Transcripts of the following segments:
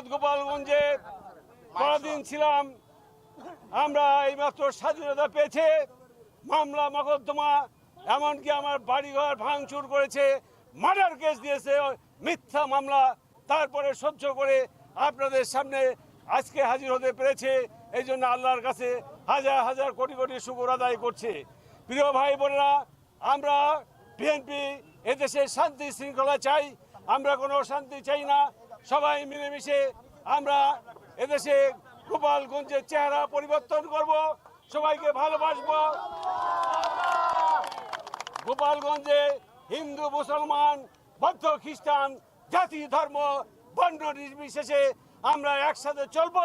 ভারত গোপালগঞ্জে পরাধীন ছিলাম। আমরা এইমাত্র স্বাধীনতা পেয়েছে, মামলা মকদ্দমা, এমনকি আমার বাড়িঘর ভাঙচুর করেছে, মার্ডার কেস দিয়েছে, মিথ্যা মামলা, তারপরে সহ্য করে আপনাদের সামনে আজকে হাজির হতে পেরেছে। এই জন্য আল্লাহর কাছে হাজার হাজার কোটি কোটি শুকুর আদায় করছে। প্রিয় ভাই বোনেরা, আমরা বিএনপি, এদেশে শান্তি শৃঙ্খলা চাই, আমরা কোনো শান্তি চাই না। সবাই মিলেমিশে আমরা এদেশে গোপালগঞ্জের চেহারা পরিবর্তন করব, সবাইকে ভালোবাসবো। গোপালগঞ্জে হিন্দু, মুসলমান, বৌদ্ধ, খ্রিস্টান, জাতি, ধর্ম, বর্ণ নির্বিশেষে আমরা একসাথে চলবো,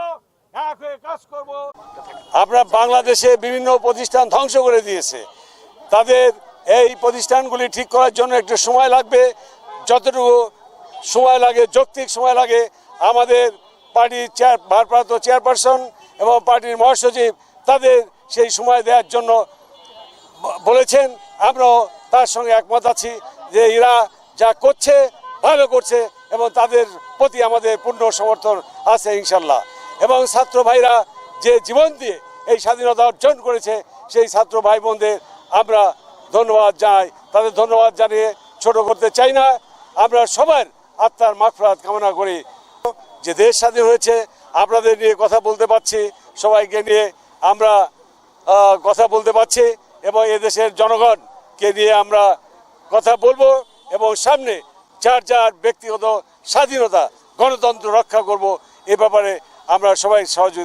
এক হয়ে কাজ করব। আমরা বাংলাদেশে বিভিন্ন প্রতিষ্ঠান ধ্বংস করে দিয়েছে। তাদের এই প্রতিষ্ঠানগুলি ঠিক করার জন্য একটু সময় লাগবে। যতটুকু সময় লাগে, যৌক্তিক সময় লাগে, আমাদের পার্টির চেয়ার ভারপ্রাপ্ত চেয়ারপারসন এবং পার্টির মহাসচিব তাদের সেই সময় দেওয়ার জন্য বলেছেন। আমরাও তার সঙ্গে একমত আছি যে এরা যা করছে, ভালো করছে এবং তাদের প্রতি আমাদের পূর্ণ সমর্থন আছে ইনশাল্লাহ। এবং ছাত্র ভাইরা যে জীবন দিয়ে এই স্বাধীনতা অর্জন করেছে, সেই ছাত্র ভাই বোনদের আমরা ধন্যবাদ জানাই। তাদের ধন্যবাদ জানিয়ে ছোট করতে চাই না। আমরা সবার আত্মার মাফরাত কামনা করি। যে দেশ স্বাধীন হয়েছে, আপনাদের নিয়ে কথা বলতে পারছি, সবাইকে নিয়ে আমরা কথা বলতে পারছি এবং এদেশের জনগণকে নিয়ে আমরা কথা বলব এবং সামনে যার যার ব্যক্তিগত স্বাধীনতা, গণতন্ত্র রক্ষা করব, এ ব্যাপারে আমরা সবাই সহযোগিতা